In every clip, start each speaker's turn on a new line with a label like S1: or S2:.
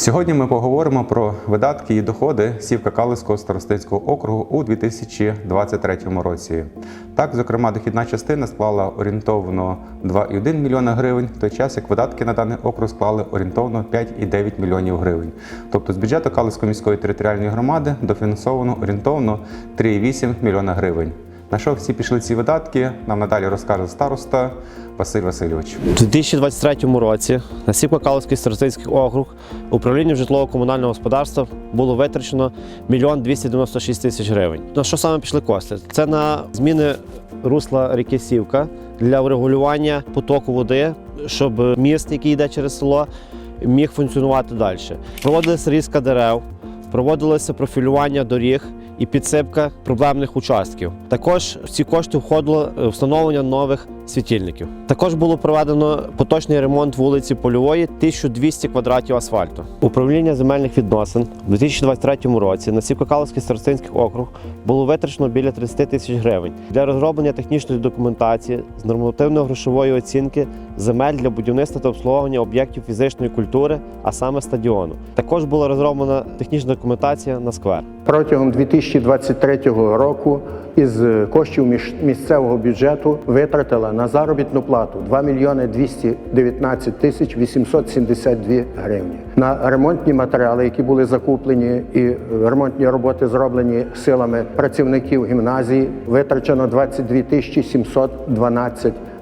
S1: Сьогодні ми поговоримо про видатки і доходи Сівка Калицького старостинського округу у 2023 році. Так, зокрема, дохідна частина склала орієнтовно 2,1 мільйона гривень, в той час як видатки на даний округ склали орієнтовно 5,9 мільйонів гривень. Тобто з бюджету Калицької міської територіальної громади дофінансовано орієнтовно 3,8 мільйона гривень. На що всі пішли ці видатки, нам надалі розкаже староста Василь Васильович.
S2: У 2023 році на Сіпка Калицький старостинський округ управлінню житлово-комунального господарства було витрачено 1 296 тисяч гривень. На що саме пішли кошти? Це на зміни русла ріки Сівка для врегулювання потоку води, щоб міст, який йде через село, міг функціонувати далі. Проводилася різка дерев, проводилося профілювання доріг і підсипка проблемних участків. Також в ці кошти входило встановлення нових світильників. Також було проведено поточний ремонт вулиці Польової 1200 квадратів асфальту. Управління земельних відносин у 2023 році на Сівкакаловський старостинський округ було витрачено біля 30 тисяч гривень для розроблення технічної документації з нормативно-грошової оцінки земель для будівництва та обслуговування об'єктів фізичної культури, а саме стадіону. Також була розроблена технічна документація на сквер.
S3: Протягом 2023 року із коштів місцевого бюджету витратила на заробітну плату 2 мільйони 219 тисяч 872 гривні. На ремонтні матеріали, які були закуплені, і ремонтні роботи зроблені силами працівників гімназії, витрачено 22 тисячі 712 гривень.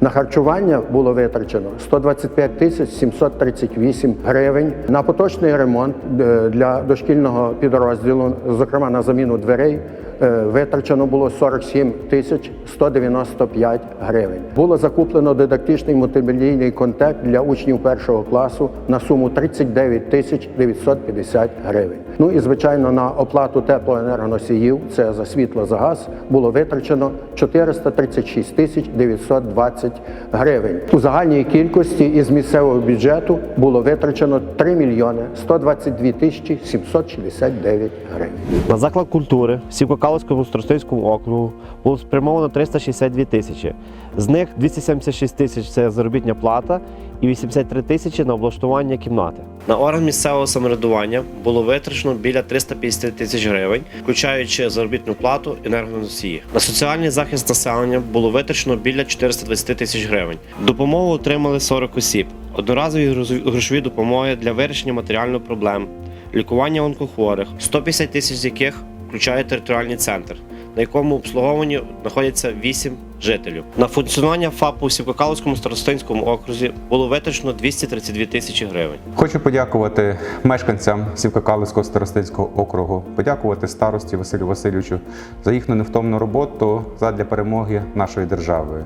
S3: На харчування було витрачено 125 тисяч 738 гривень. На поточний ремонт е, для дошкільного підрозділу, зокрема на заміну дверей, витрачено було 47 тисяч 195 гривень. Було закуплено дидактичний мультимедійний контент для учнів першого класу на суму 39 тисяч 950 гривень. Ну і звичайно на оплату теплоенергоносіїв, це за світло за газ, було витрачено 436 тисяч 920 гривень. У загальній кількості із місцевого бюджету було витрачено 3 мільйони 122 тисячі 769 гривень.
S2: На заклад культури в Сівкокаловському старостинському округу було спрямовано 362 тисячі. З них 276 тисяч це заробітня плата і 83 тисячі на облаштування кімнати. На орган місцевого самоврядування було витрачено біля 350 тисяч гривень, включаючи заробітну плату енергоносії. На соціальний захист населення було витрачено біля 420 тисяч гривень. Допомогу отримали 40 осіб. Одноразові грошові допомоги для вирішення матеріальних проблем, лікування онкохворих, 150 тисяч з яких включає територіальний центр, на якому обслуговуванні знаходяться 8 жителів. На функціонування ФАПу у Сівкокаловському старостинському окрузі було витрачено 232 тисячі гривень.
S1: Хочу подякувати мешканцям Сівкакалицького старостинського округу, подякувати старості Василю Васильовичу за їхню невтомну роботу задля перемоги нашої держави.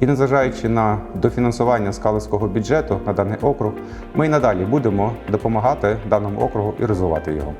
S1: І незважаючи на дофінансування скалицького бюджету на даний округ, ми й надалі будемо допомагати даному округу і розвивати його.